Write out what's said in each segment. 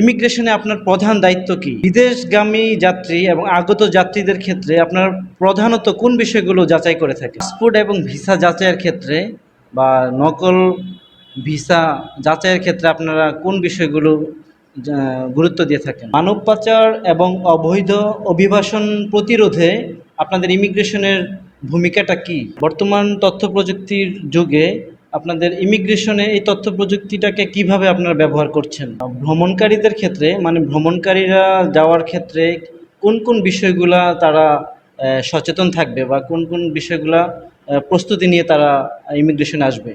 ইমিগ্রেশনে আপনার প্রধান দায়িত্ব কি? বিদেশগামী যাত্রী এবং আগত যাত্রীদের ক্ষেত্রে আপনার প্রধানত কোন বিষয়গুলো যাচাই করে থাকে? পাসপোর্ট এবং ভিসা যাচাইয়ের ক্ষেত্রে বা নকল ভিসা যাচাইয়ের ক্ষেত্রে আপনারা কোন বিষয়গুলো গুরুত্ব দিয়ে থাকেন? মানব পাচার এবং অবৈধ অভিবাসন প্রতিরোধে আপনাদের ইমিগ্রেশনের ভূমিকাটা কি? বর্তমান তথ্য প্রযুক্তির যুগে আপনাদের ইমিগ্রেশনে এই তথ্য প্রযুক্তিটাকে কীভাবে আপনারা ব্যবহার করছেন? ভ্রমণকারীদের ক্ষেত্রে মানে ভ্রমণকারীরা যাওয়ার ক্ষেত্রে কোন কোন বিষয়গুলা তারা সচেতন থাকবে বা কোন কোন বিষয়গুলা প্রস্তুতি নিয়ে তারা ইমিগ্রেশনে আসবে?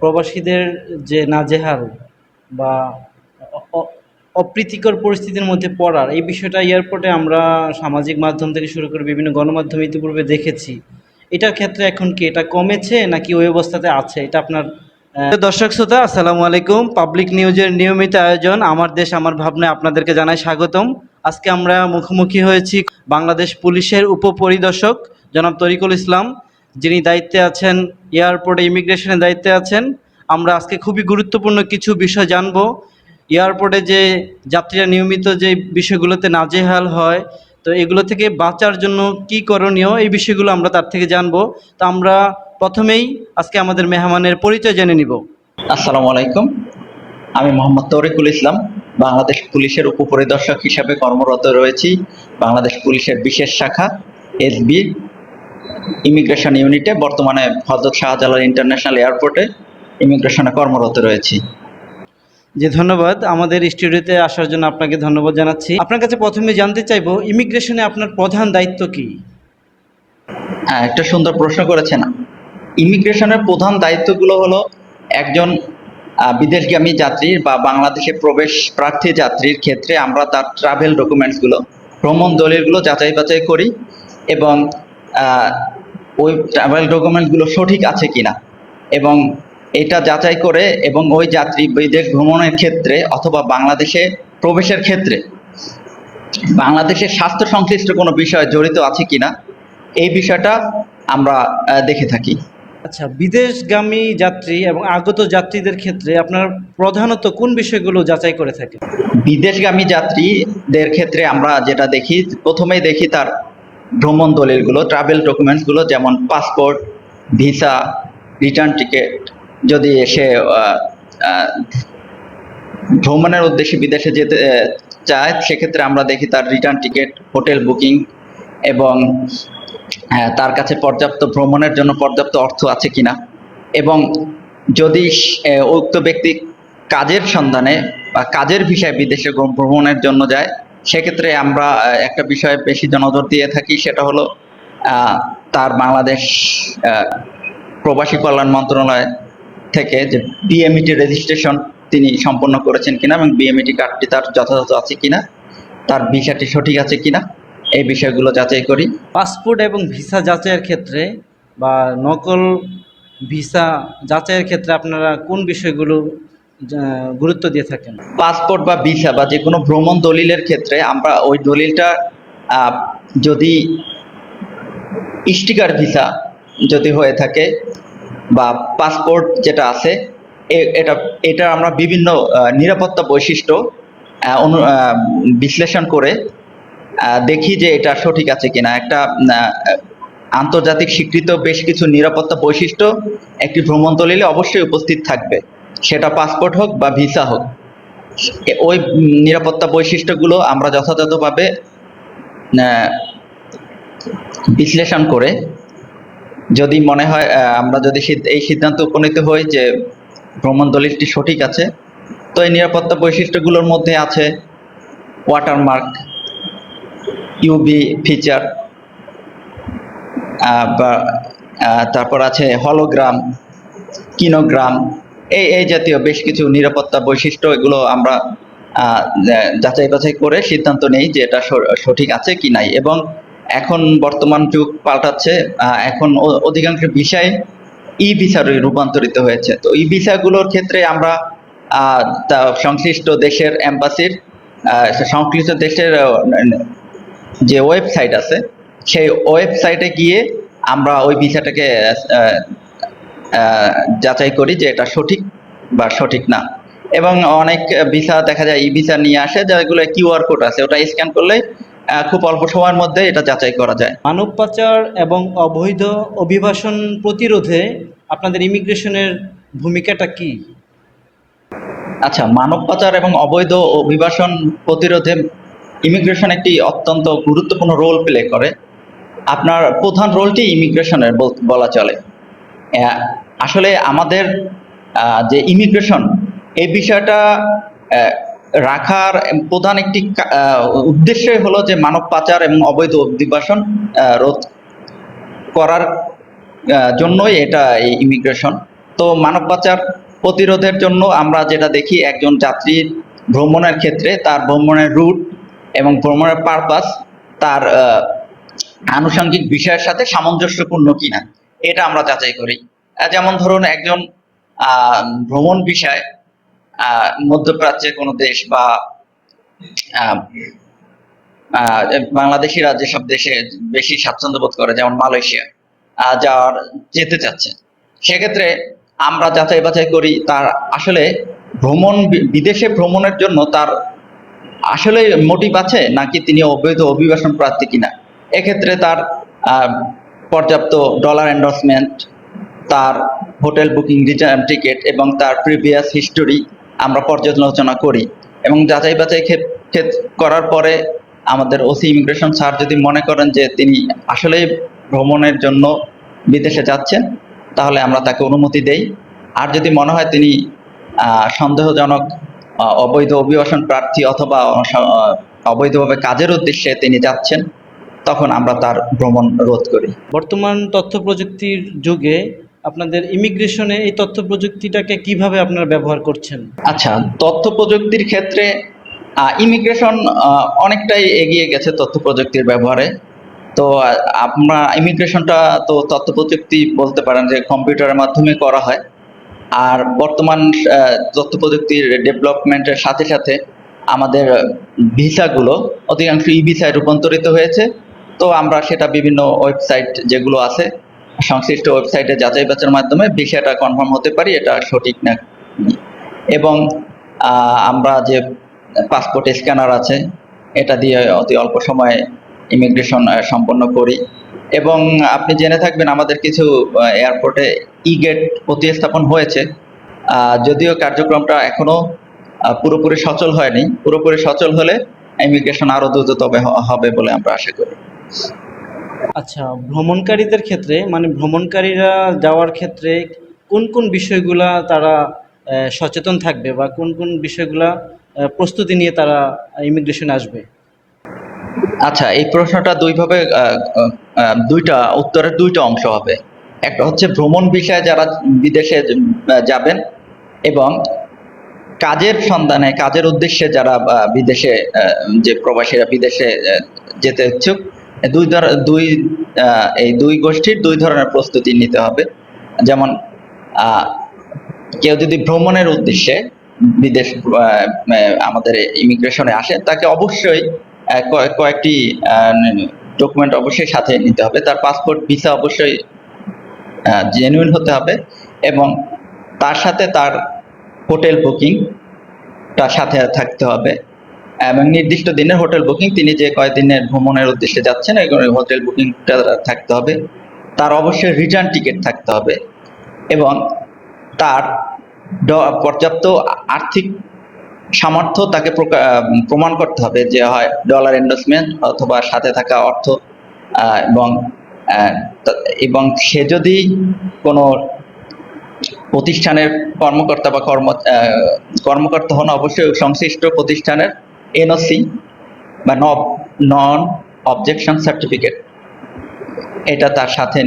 প্রবাসীদের যে নাজেহাল বা অপ্রীতিকর পরিস্থিতির মধ্যে পড়ার, এই বিষয়টা এয়ারপোর্টে আমরা সামাজিক মাধ্যম থেকে শুরু করে বিভিন্ন গণমাধ্যম ইতিপূর্বে দেখেছি। এটার ক্ষেত্রে এখন কি এটা কমেছে নাকি ওই অবস্থাতে আছে? এটা আপনার দর্শক শ্রোতা, আসসালামু আলাইকুম। পাবলিক নিউজের নিয়মিত আয়োজন, আমার দেশ, আমার ভাবনায় আপনাদেরকে জানাই স্বাগতম। আজকে আমরা মুখোমুখি হয়েছি বাংলাদেশ পুলিশের উপপরিদর্শক জনাব তরিকুল ইসলাম, যিনি দায়িত্বে আছেন, এয়ারপোর্টে, ইমিগ্রেশনের দায়িত্বে আছেন। আমরা আজকে খুবই গুরুত্বপূর্ণ কিছু বিষয় জানব। এয়ারপোর্টে যে যাত্রীরা নিয়মিত যে বিষয়গুলোতে নাজেহাল হয় তো এগুলো থেকে বাঁচার জন্য কি করণীয় এই বিষয়গুলো আমরা তার থেকে জানব। তো আমরা প্রথমেই আজকে আমাদের মেহমানের পরিচয় জেনে নিব। আসসালামু আলাইকুম। আমি মোহাম্মদ তরিকুল ইসলাম, বাংলাদেশ পুলিশের উপপরিদর্শক হিসাবে কর্মরত রয়েছি, বাংলাদেশ পুলিশের বিশেষ শাখা, এসবি, ইমিগ্রেশন ইউনিটে, বর্তমানে হজরত শাহজালাল ইন্টারন্যাশনাল এয়ারপোর্টে ইমিগ্রেশনে কর্মরত রয়েছি। যে ধন্যবাদ আমাদের স্টুডিওতে আসার জন্য আপনাকে ধন্যবাদ জানাচ্ছি। আপনার কাছে প্রথমে জানতে চাইব, ইমিগ্রেশনে আপনার প্রধান দায়িত্ব কি? হ্যাঁ একটা সুন্দর প্রশ্ন করেছেন। ইমিগ্রেশনের প্রধান দায়িত্বগুলো হলো একজন বিদেশগামী যাত্রীর বা বাংলাদেশে প্রবেশ প্রার্থী যাত্রীর ক্ষেত্রে আমরা তার ট্রাভেল ডকুমেন্টসগুলো ভ্রমণ দলিলগুলো যাচাই বাছাই করি এবং ওই ট্রাভেল ডকুমেন্টসগুলো সঠিক আছে কিনা এবং এটা যাচাই করে এবং ওই যাত্রী বিদেশ ভ্রমণের ক্ষেত্রে অথবা বাংলাদেশে প্রবেশের ক্ষেত্রে বাংলাদেশের স্বাস্থ্য সংশ্লিষ্ট কোনো বিষয় জড়িত আছে কিনা এই বিষয়টা আমরা দেখে থাকি। আচ্ছা বিদেশগামী যাত্রী এবং আগত যাত্রীদের ক্ষেত্রে আপনার প্রধানত কোন বিষয়গুলো যাচাই করে থাকেন? বিদেশগামী যাত্রীদের ক্ষেত্রে আমরা যেটা দেখি প্রথমেই দেখি তার ভ্রমণ দলিলগুলো ট্রাভেল ডকুমেন্টসগুলো যেমন পাসপোর্ট ভিসা রিটার্ন টিকিট যদি সে ভ্রমণের উদ্দেশ্যে বিদেশে যেতে চায়, সেক্ষেত্রে আমরা দেখি তার রিটার্ন টিকিট হোটেল বুকিং এবং তার কাছে পর্যাপ্ত ভ্রমণের জন্য পর্যাপ্ত অর্থ আছে কিনা। এবং যদি উক্ত ব্যক্তি কাজের সন্ধানে বা কাজের বিষয়ে বিদেশে ভ্রমণের জন্য যায়, সেক্ষেত্রে আমরা একটা বিষয়ে বেশি নজর দিয়ে থাকি, সেটা হলো তার বাংলাদেশ প্রবাসী কল্যাণ মন্ত্রণালয় থেকে যে বিএমইটি রেজিস্ট্রেশন তিনি সম্পন্ন করেছেন কিনা এবং বিএমইটি কার্ডটি তার যথাযথ আছে কিনা তার ভিসাটি সঠিক আছে কিনা এই বিষয়গুলো যাচাই করি। পাসপোর্ট এবং ভিসা যাচাইয়ের ক্ষেত্রে বা নকল ভিসা যাচাইয়ের ক্ষেত্রে আপনারা কোন বিষয়গুলো গুরুত্ব দিয়ে থাকেন? পাসপোর্ট বা ভিসা বা যে কোনো ভ্রমণ দলিলের ক্ষেত্রে আমরা ওই দলিলটা যদি স্টিকার ভিসা যদি হয়ে থাকে বা পাসপোর্ট যেটা আছে এটা এটা আমরা বিভিন্ন নিরাপত্তা বৈশিষ্ট্য অনু বিশ্লেষণ করে দেখি যে এটা সঠিক আছে কিনা। একটা আন্তর্জাতিক স্বীকৃত বেশ কিছু নিরাপত্তা বৈশিষ্ট্য, একটি ভ্রমণ দলিলে অবশ্যই উপস্থিত থাকবে। সেটা পাসপোর্ট হোক বা ভিসা হোক। ওই নিরাপত্তা বৈশিষ্ট্যগুলো আমরা যথাযথভাবে বিশ্লেষণ করে যদি মনে হয় আমরা যদি এই সিদ্ধান্ত উপনীত হই যে ভ্রমণ দলিলটি সঠিক আছে, তো এই নিরাপত্তা বৈশিষ্ট্যগুলোর মধ্যে আছে ওয়াটারমার্ক ইউবি ফিচার তারপর আছে হলোগ্রাম কিনোগ্রাম এই এই জাতীয় বেশ কিছু নিরাপত্তা বৈশিষ্ট্য, এগুলো আমরা যাচাই বাছাই করে সিদ্ধান্ত নেই যে এটা সঠিক আছে কি নাই। এবং এখন বর্তমান যুগ পাল্টাচ্ছে এখন অধিকাংশ বিষয় ই ভিসার রূপান্তরিত হয়েছে। তো ই ভিসাগুলোর ক্ষেত্রে আমরা সংশ্লিষ্ট দেশের এম্বাসির সংশ্লিষ্ট দেশের যে ওয়েবসাইট আছে, সেই ওয়েবসাইটে গিয়ে আমরা ওই ভিসাটাকে যাচাই করি যে এটা সঠিক বা সঠিক না। এবং অনেক ভিসা দেখা যায় ই ভিসা নিয়ে আসে যেগুলো কিউআর কোড আছে, ওটা স্ক্যান করলে খুব অল্প সময়ের মধ্যে এটা যাচাই করা যায়। মানব পাচার এবং অবৈধ অভিবাসন প্রতিরোধে আপনাদের ইমিগ্রেশনের ভূমিকাটা কি? আচ্ছা মানব পাচার এবং অবৈধ অভিবাসন প্রতিরোধে ইমিগ্রেশন একটি অত্যন্ত গুরুত্বপূর্ণ রোল প্লে করে। আপনার প্রধান রোলটি ইমিগ্রেশনের বল- চলে। আসলে আমাদের যে ইমিগ্রেশন এই বিষয়টা রাখার প্রধান একটি উদ্দেশ্যই হলো যে মানব পাচার এবং অবৈধ অভিবাসন রোধ করার জন্যই এটা এই ইমিগ্রেশন তো মানব পাচার প্রতিরোধের জন্য আমরা যেটা দেখি, একজন যাত্রীর ভ্রমণের ক্ষেত্রে তার ভ্রমণের রুট এবং ভ্রমণের পারপাস তার আনুষঙ্গিক বিষয়ের সাথে সামঞ্জস্যপূর্ণ কিনা, এটা আমরা যাচাই করি। যেমন ধরুন একজন ভ্রমণ বিষয় মধ্যপ্রাচ্যের কোনো দেশ বা বাংলাদেশিরা যেসব দেশে বেশি স্বাচ্ছন্দ্য বোধ করে, যেমন মালয়েশিয়া যাওয়ার যেতে চাচ্ছে। সেক্ষেত্রে আমরা যাচাই বাছাই করি তার আসলে ভ্রমণ বিদেশে ভ্রমণের জন্য তার আসলে মোটিভ আছে নাকি তিনি অবৈধ অভিবাসন প্রার্থী কিনা। এক্ষেত্রে তার পর্যাপ্ত ডলার এন্ডোর্সমেন্ট তার হোটেল বুকিং রিটার্ন টিকিট এবং তার প্রিভিয়াস হিস্টোরি আমরা পর্যালোচনা করি এবং যাচাই বাছাই করার পরে আমাদের ওসি ইমিগ্রেশন স্যার যদি মনে করেন যে তিনি আসলেই ভ্রমণের জন্য বিদেশে যাচ্ছেন, তাহলে আমরা তাকে অনুমতি দেই। আর যদি মনে হয় তিনি সন্দেহজনক অবৈধ অভিবাসন প্রার্থী অথবা অবৈধভাবে কাজের উদ্দেশ্যে তিনি যাচ্ছেন, তখন আমরা তার ভ্রমণ রোধ করি। বর্তমান তথ্য প্রযুক্তির যুগে আপনাদের ইমিগ্রেশনে এই তথ্য প্রযুক্তিটাকে কীভাবে আপনারা ব্যবহার করছেন? আচ্ছা তথ্য প্রযুক্তির ক্ষেত্রে ইমিগ্রেশন অনেকটাই এগিয়ে গেছে তথ্য প্রযুক্তির ব্যবহারে। তো আমরা ইমিগ্রেশনটা, তো তথ্য প্রযুক্তি বলতে পারেন যে কম্পিউটারের মাধ্যমে করা হয়। আর বর্তমান তথ্য প্রযুক্তির ডেভেলপমেন্টের সাথে সাথে আমাদের ভিসাগুলো অধিকাংশ ই ভিসায় রূপান্তরিত হয়েছে। তো আমরা সেটা বিভিন্ন ওয়েবসাইট যেগুলো আছে সংশ্লিষ্ট ওয়েবসাইটে যাচাই বাচার মাধ্যমে বিষয়টা কনফার্ম হতে পারি, এটা সঠিক না। এবং আমরা যে পাসপোর্ট স্ক্যানার আছে, এটা দিয়ে অতি অল্প সময়ে ইমিগ্রেশন সম্পন্ন করি। এবং আপনি জেনে থাকবেন আমাদের কিছু এয়ারপোর্টে ই গেট প্রতিস্থাপন হয়েছে। যদিও কার্যক্রমটা এখনও পুরোপুরি সচল হয়নি। পুরোপুরি সচল হলে ইমিগ্রেশন আরও দ্রুততবে হ- হবে বলে আমরা আশা করি। আচ্ছা ভ্রমণকারীদের ক্ষেত্রে মানে ভ্রমণকারীরা যাওয়ার ক্ষেত্রে কোন কোন বিষয়গুলা তারা সচেতন থাকবে বা কোন কোন বিষয়গুলা প্রস্তুতি নিয়ে তারা ইমিগ্রেশনে আসবে? আচ্ছা এই প্রশ্নটা দুইভাবে দুইটা, উত্তরের দুইটা অংশ হবে। একটা হচ্ছে ভ্রমণ বিষয়ে যারা বিদেশে যাবেন এবং কাজের সন্ধানে, কাজের উদ্দেশ্যে যারা বিদেশে যে প্রবাসীরা বিদেশে যেতে ইচ্ছুক দুই দুই এই দুই গোষ্ঠীর দুই ধরনের প্রস্তুতি নিতে হবে। যেমন কেউ যদি ভ্রমণের উদ্দেশ্যে বিদেশ আমাদের ইমিগ্রেশনে আসে, তাকে অবশ্যই কয়েক- কয়েকটি ডকুমেন্ট অবশ্যই সাথে নিতে হবে। তার পাসপোর্ট, ভিসা অবশ্যই জেনুইন হতে হবে এবং তার সাথে তার হোটেল বুকিং তার সাথে থাকতে হবে। এবং নির্দিষ্ট দিনের হোটেল বুকিং, তিনি যে কয়দিনের ভ্রমণের উদ্দেশ্যে যাচ্ছেন হোটেল বুকিংটা থাকতে হবে। তার অবশ্যই রিটার্ন টিকিট থাকতে হবে। এবং তার পর্যাপ্ত আর্থিক সামর্থ্য তাকে প্রমাণ করতে হবে যে হয় ডলার এন্ডোসমেন্ট অথবা সাথে থাকা অর্থ এবং এবং সে যদি কোনো প্রতিষ্ঠানের কর্মকর্তা বা কর্ম কর্মকর্তা হন, অবশ্যই সংশ্লিষ্ট প্রতিষ্ঠানের এনওসি বা নন অবজেকশন সার্টিফিকেট এটা তার সাথে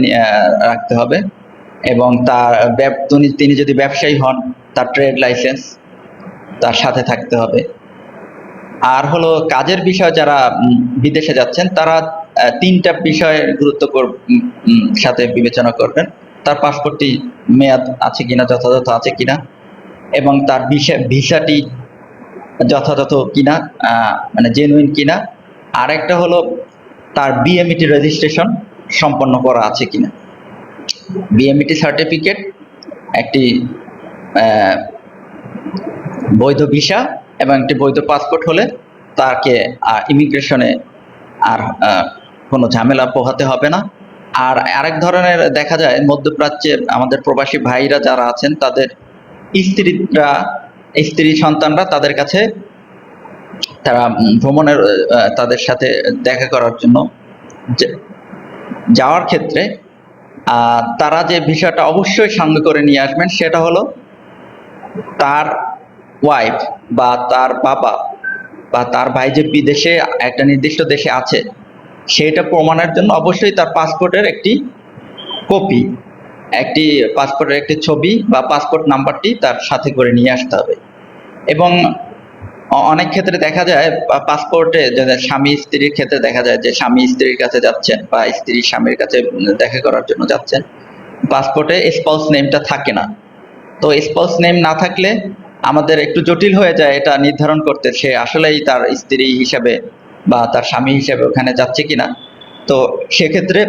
রাখতে হবে এবং তার তিনি- যদি ব্যবসায়ী হন, তার ট্রেড লাইসেন্স তার সাথে থাকতে হবে। আর হলো কাজের বিষয় যারা বিদেশে যাচ্ছেন, তারা তিনটা বিষয়ের গুরুত্ব সাথে বিবেচনা করবেন। তার পাসপোর্টটি মেয়াদ আছে কিনা, যথাযথ আছে কিনা এবং তার ভিসা, ভিসাটি যথাযথ কিনা মানে জেনুইন কিনা। আর একটা হলো তার বিএমইটি রেজিস্ট্রেশন সম্পন্ন করা আছে কিনা। বিএমইটি সার্টিফিকেট একটি বৈধ ভিসা এবং একটি বৈধ পাসপোর্ট হলে তাকে ইমিগ্রেশনে আর কোনো ঝামেলা পোহাতে হবে না। আর আরেক ধরনের দেখা যায়, মধ্যপ্রাচ্যের আমাদের প্রবাসী ভাইরা যারা আছেন, তাদের স্ত্রীরা স্ত্রী সন্তানরা তাদের কাছে তারা ভ্রমণের তাদের সাথে দেখা করার জন্য যাওয়ার ক্ষেত্রে তারা যে বিষয়টা অবশ্যই সঙ্গে করে নিয়ে আসবেন সেটা হলো তার ওয়াইফ বা তার বাবা বা তার ভাই যে বিদেশে, একটা নির্দিষ্ট দেশে আছে সেটা প্রমাণের জন্য অবশ্যই তার পাসপোর্টের একটি কপি একটি পাসপোর্টের একটি ছবি বা পাসপোর্ট নাম্বারটি তার সাথে করে নিয়ে আসতে হবে। এবং অনেক ক্ষেত্রে দেখা যায় পাসপোর্টে স্বামী স্ত্রীর ক্ষেত্রে দেখা যায় যে স্বামী স্ত্রীর কাছে যাচ্ছেন বা স্ত্রী স্বামীর কাছে দেখা করার জন্য যাচ্ছেন পাসপোর্টে স্পাউস নেমটা থাকে না। তো স্পাউস নেম না থাকলে আমাদের একটু জটিল হয়ে যায় এটা নির্ধারণ করতে, সে আসলেই তার স্ত্রী হিসাবে বা তার স্বামী হিসাবে ওখানে যাচ্ছে কিনা। তো সেক্ষেত্রে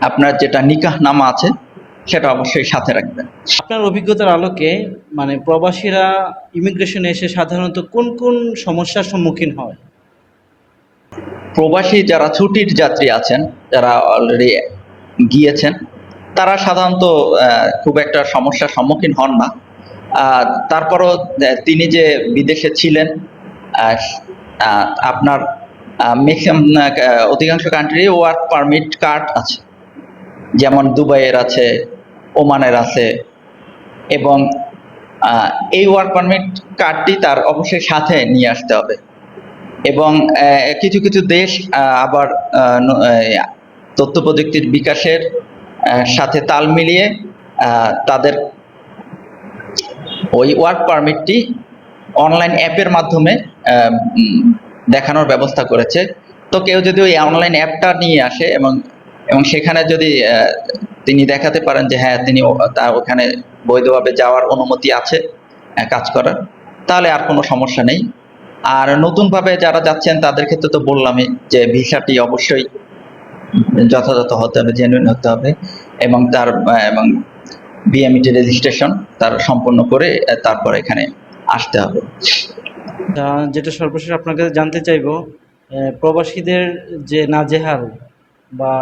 আপনার যেটা নিকাহ নামা আছে সেটা অবশ্যই সাথে রাখবেন। আপনার অভিজ্ঞতার আলোকে মানে প্রবাসীরা ইমিগ্রেশনে এসে সাধারণত কোন কোন সমস্যার সম্মুখীন হয়? প্রবাসী যারা ছুটির যাত্রী আছেন যারা অলরেডি গিয়েছেন তারা সাধারণত খুব একটা সমস্যার সম্মুখীন হন না। তারপরও তিনি যে বিদেশে ছিলেন আপনার ম্যাক্সিমাম অধিকাংশ কান্ট্রি ওয়ার্ক পারমিট কার্ড আছে। যেমন দুবাইয়ের আছে, ওমানের আছে এবং এই ওয়ার্ক পারমিট কার্ডটি তার অবশ্যই সাথে নিয়ে আসতে হবে এবং কিছু কিছু দেশ আবার তথ্য প্রযুক্তির বিকাশের সাথে তাল মিলিয়ে তাদের ওই ওয়ার্ক পারমিটটি অনলাইন অ্যাপের মাধ্যমে দেখানোর ব্যবস্থা করেছে। তো কেউ যদি ওই অনলাইন অ্যাপটা নিয়ে আসে এবং এবং সেখানে যদি তিনি দেখাতে পারেন যে হ্যাঁ তিনি তার ওখানে বৈধভাবে যাওয়ার অনুমতি আছে কাজ করার, তাহলে আর কোনো সমস্যা নেই। আর নতুনভাবে যারা যাচ্ছেন, তাদের ক্ষেত্রে তো বললামই যে ভিসাটি অবশ্যই যথাযথ হতে হবে জেনুইন হতে হবে, এবং তার এবং বিএমইটি রেজিস্ট্রেশন তার সম্পন্ন করে তারপর এখানে আসতে হবে। যেটা সর্বশেষ আপনার কাছে জানতে চাইব প্রবাসীদের যে নাজেহাল বা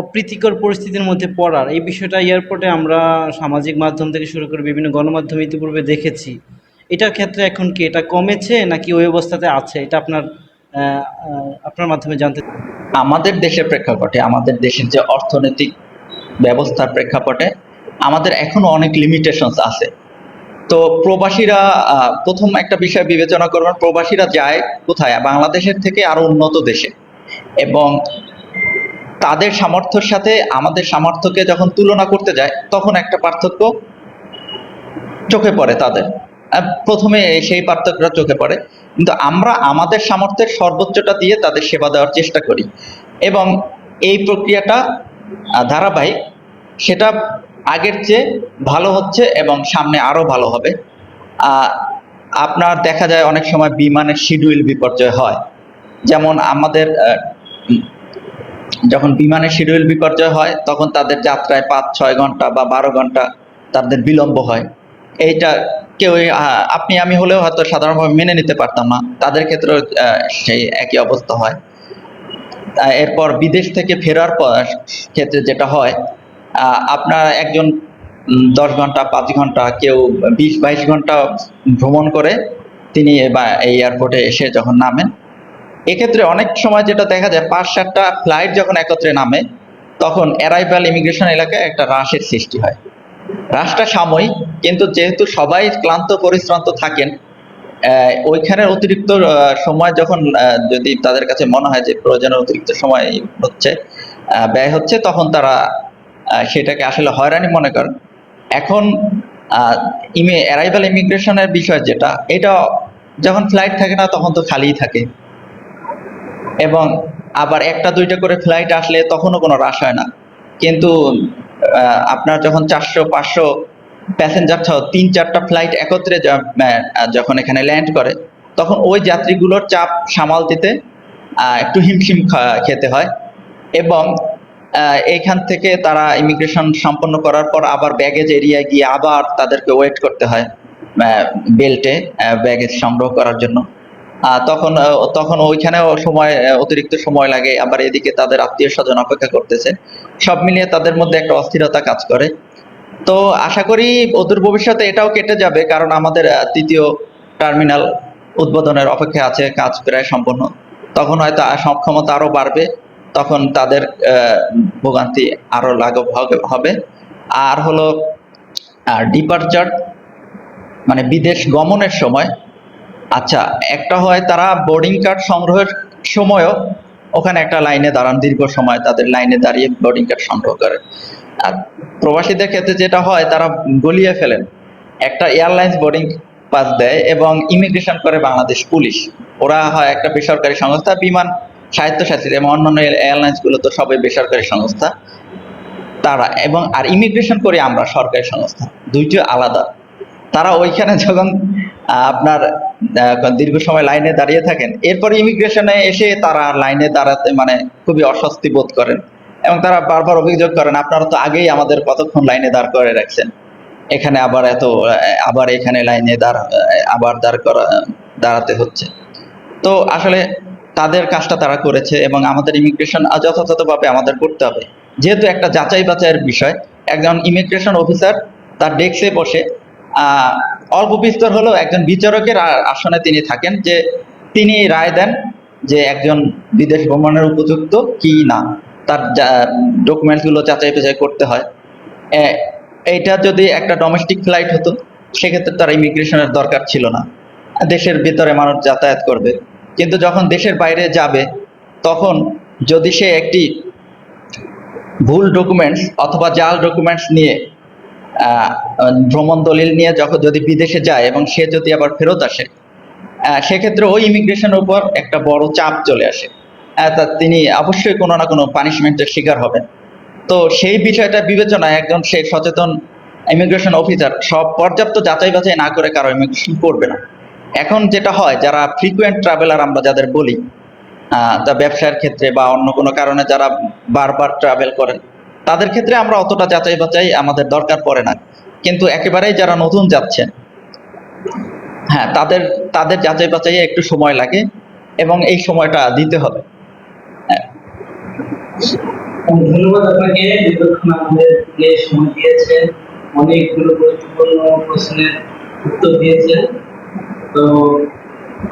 অপ্রীতিকর পরিস্থিতির মধ্যে পড়ার। এই বিষয়টা এয়ারপোর্টে আমরা সামাজিক মাধ্যম থেকে শুরু করে বিভিন্ন গণমাধ্যম ইতিপূর্বে দেখেছি। এটার ক্ষেত্রে এখন কি এটা কমেছে নাকি ওই অবস্থাতে আছে? এটা আপনার আপনার মাধ্যমে জানতে আমাদের দেশের প্রেক্ষাপটে, আমাদের দেশের যে অর্থনৈতিক ব্যবস্থার প্রেক্ষাপটে আমাদের এখনও অনেক লিমিটেশনস আছে। তো প্রবাসীরা প্রথম একটা বিষয় বিবেচনা করবেন, প্রবাসীরা যায় কোথায়? বাংলাদেশের থেকে আরও উন্নত দেশে। এবং তাদের সামর্থ্যের সাথে আমাদের সামর্থ্যকে যখন তুলনা করতে যায়, তখন একটা পার্থক্য চোখে পড়ে তাদের। প্রথমে সেই পার্থক্যটা চোখে পড়ে। কিন্তু আমরা আমাদের সামর্থ্যের সর্বোচ্চটা দিয়ে তাদের সেবা দেওয়ার চেষ্টা করি। এবং এই প্রক্রিয়াটা ধারাবাহিক, সেটা আগের চেয়ে ভালো হচ্ছে এবং সামনে আরও ভালো হবে। আপনার দেখা যায় অনেক সময় বিমানের শিডিউল বিপর্যয় হয়। যেমন আমাদের যখন বিমানের শিডিউল বিপর্যয় হয় তখন তাদের যাত্রায় পাঁচ ছয় ঘণ্টা বা বারো ঘণ্টা তাদের বিলম্ব হয়। এইটা কেউ আপনি আমি হলেও হয়তো সাধারণভাবে মেনে নিতে পারতাম না। তাদের ক্ষেত্রেও আহ, সেই একই অবস্থা হয়। এরপর বিদেশ থেকে ফেরার পর ক্ষেত্রে যেটা হয় আপনার একজন দশ ঘণ্টা পাঁচ ঘণ্টা কেউ বিশ বাইশ ঘণ্টা ভ্রমণ করে তিনি এই এয়ারপোর্টে এসে যখন নামেন এক্ষেত্রে অনেক সময় যেটা দেখা যায়, পাঁচ, সাতটা ফ্লাইট যখন একত্রে নামে, তখন অ্যারাইভাল ইমিগ্রেশন এলাকায় একটা রাশের সৃষ্টি হয়। রাশটা সাময়িক, কিন্তু যেহেতু সবাই ক্লান্ত, পরিশ্রান্ত থাকেন ওইখানে অতিরিক্ত সময় যখন যদি তাদের কাছে মনে হয় যে প্রয়োজনের অতিরিক্ত সময় হচ্ছে ব্যয় হচ্ছে, তখন তারা সেটাকে আসলে হয়রানি মনে করেন। এখন ইমে অ্যারাইভাল ইমিগ্রেশনের বিষয় যেটা, এটা যখন ফ্লাইট থাকে না, তখন তো খালিই থাকে। এবং আবার একটা, দুইটা করে ফ্লাইট আসলে তখনও কোনো হ্রাস হয় না। কিন্তু আপনার যখন চারশো, পাঁচশো প্যাসেঞ্জার সহ তিন, চারটা ফ্লাইট একত্রে যখন এখানে ল্যান্ড করে, তখন ওই যাত্রীগুলোর চাপ সামাল দিতে একটু হিমশিম খেতে হয় এবং এইখান থেকে তারা ইমিগ্রেশন সম্পন্ন করার পর আবার ব্যাগেজ এরিয়ায় গিয়ে আবার তাদেরকে ওয়েট করতে হয় বেল্টে ব্যাগেজ সংগ্রহ করার জন্য। তখন তখন ওইখানেও সময় অতিরিক্ত সময় লাগে। আবার এদিকে তাদের আত্মীয় স্বজন অপেক্ষা করতেছে। সব মিলিয়ে তাদের মধ্যে একটা অস্থিরতা কাজ করে। তো আশা করি অদূর ভবিষ্যতে এটাও কেটে যাবে, কারণ আমাদের তৃতীয় টার্মিনাল উদ্বোধনের অপেক্ষা আছে, কাজ প্রায় সম্পন্ন। তখন হয়তো সক্ষমতা আরও বাড়বে। তখন তাদের ভোগান্তি আরও লাঘব হবে আর হলো ডিপারচার মানে বিদেশ গমনের সময় আচ্ছা একটা হয় তারা বোর্ডিং কার্ড সংগ্রহের সময়ও ওখানে একটা লাইনে দাঁড়ান, দীর্ঘ সময় তাদের লাইনে দাঁড়িয়ে বোর্ডিং কার্ড সংগ্রহ করে আর প্রবাসীদের ক্ষেত্রে যেটা হয়, তারা গলিয়ে ফেলেন। একটা এয়ারলাইন্স বোর্ডিং পাস দেয় এবং ইমিগ্রেশন করে বাংলাদেশ পুলিশ। ওরা হয় একটা বেসরকারি সংস্থা, বিমান স্বায়ত্তশাসিত এবং অন্যান্য এয়ারলাইন্সগুলো তো সবাই বেসরকারি সংস্থা তারা। এবং, আর ইমিগ্রেশন করি আমরা সরকারি সংস্থা দুইটি আলাদা। তারা ওইখানে যখন আপনার দীর্ঘ সময় লাইনে দাঁড়িয়ে থাকেন। এরপর ইমিগ্রেশনে এসে তারা লাইনে দাঁড়াতে মানে খুবই অস্বস্তি বোধ করেন এবং তারা বারবার অভিযোগ করেন, আপনারা তো আগেই আমাদের কতক্ষণ লাইনে দাঁড় করে রাখছেন? এখানে আবার এত, আবার এখানে লাইনে দাঁড়, আবার দাঁড় করা, দাঁড়াতে হচ্ছে। তো আসলে তাদের কাজটা তারা করেছে এবং আমাদের ইমিগ্রেশন যথাযথভাবে আমাদের করতে হবে। যেহেতু একটা যাচাই বাছাইয়ের বিষয়, একজন ইমিগ্রেশন অফিসার তার ডেস্কে বসে অল্প বিস্তর হলেও একজন বিচারকের আসনে তিনি থাকেন যে তিনি রায় দেন যে একজন বিদেশ ভ্রমণের উপযুক্ত কি না। তার ডকুমেন্টসগুলো যাচাই বাছাই করতে হয়। এইটা যদি একটা ডোমেস্টিক ফ্লাইট হতো, সেক্ষেত্রে তার ইমিগ্রেশনের দরকার ছিল না। দেশের ভিতরে মানুষ যাতায়াত করবে। কিন্তু যখন দেশের বাইরে যাবে, তখন যদি সে একটি ভুল ডকুমেন্টস অথবা জাল ডকুমেন্টস নিয়ে ভ্রমণ দলিল নিয়ে যখন যদি বিদেশে যায় এবং সে যদি আবার ফেরত আসে সেক্ষেত্রে ওই ইমিগ্রেশনের উপর একটা বড় চাপ চলে আসে। তা তিনি অবশ্যই কোনো না কোনো পানিশমেন্টের শিকার হবেন। তো সেই বিষয়টা বিবেচনায় একজন সে সচেতন ইমিগ্রেশন অফিসার সব পর্যাপ্ত যাচাই বাছাই না করে কারও ইমিগ্রেশন করবে না। এখন যেটা হয়, যারা ফ্রিকুয়েন্ট ট্রাভেলার আমরা যাদের বলি তা ব্যবসার ক্ষেত্রে বা অন্য কোনো কারণে যারা বারবার ট্রাভেল করেন তাদের ক্ষেত্রে আমরা অতটা যাচাই বাছাই আমাদের দরকার পড়ে না। কিন্তু একেবারেই যারা নতুন যাচ্ছেন হ্যাঁ তাদের তাদের যাচাই বাছাইয়ে একটু সময় লাগে এবং এই সময়টা দিতে হবে। ধন্যবাদ আপনাকে। আমাদের সময় দিয়েছেন অনেকগুলো গুরুত্বপূর্ণ প্রশ্নের উত্তর দিয়েছেন। তো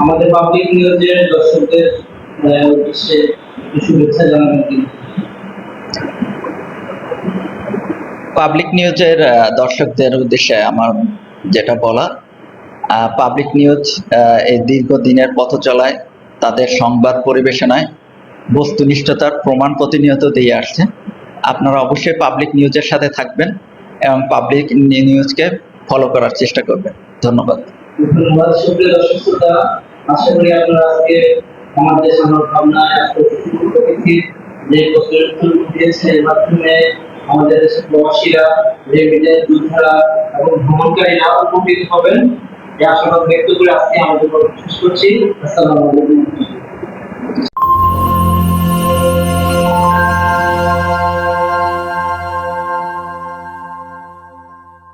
আমাদের পাবলিক নিউজের দর্শকদের উদ্দেশ্যে শুভেচ্ছা জানাবেন। পাবলিক নিউজের দর্শকদের উদ্দেশ্যে আমার যেটা বলা পাবলিক নিউজ এই দীর্ঘদিনের পথ চলায় তাদের সংবাদ পরিবেশনায় বস্তুনিষ্ঠতার প্রমাণ প্রতিনিয়ত দিয়ে আসছে। আপনারা অবশ্যই পাবলিক নিউজের সাথে থাকবেন এবং পাবলিক নিউজকে ফলো করার চেষ্টা করবেন। ধন্যবাদ। ধন্যবাদ। আমাদের যে দিয়েছে এর মাধ্যমে আমাদের দেশের প্রবাসীরা বিদেশ যোদ্ধারা এবং ভ্রমণকারীরা উপকৃত হবেন। এই আশাবাদ ব্যক্ত করে আজকে আমাদের করছি। আসসালামু আলাইকুম।